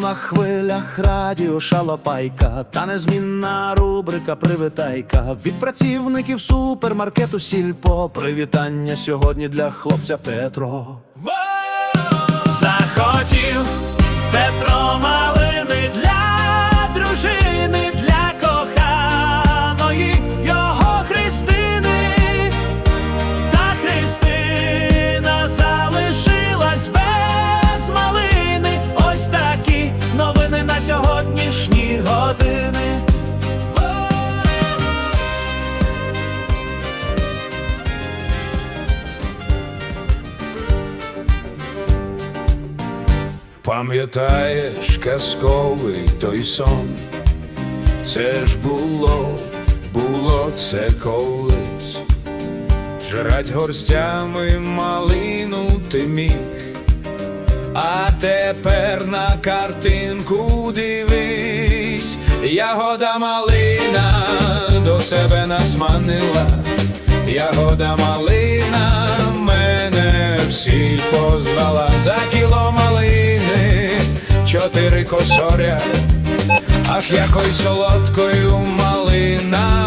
на хвилях радіо шалопайка, та незмінна рубрика Привітайка від працівників супермаркету Сільпо. Привітання сьогодні для хлопця Петро. Захотів Петро малини Пам'ятаєш казковий той сон, це ж було, було це колись, жрать горстями малину ти міг, а тепер на картинку дивись, ягода малина до себе нас манила, ягода малина мене в сіль чотири косоря, ах якою солодкою малина.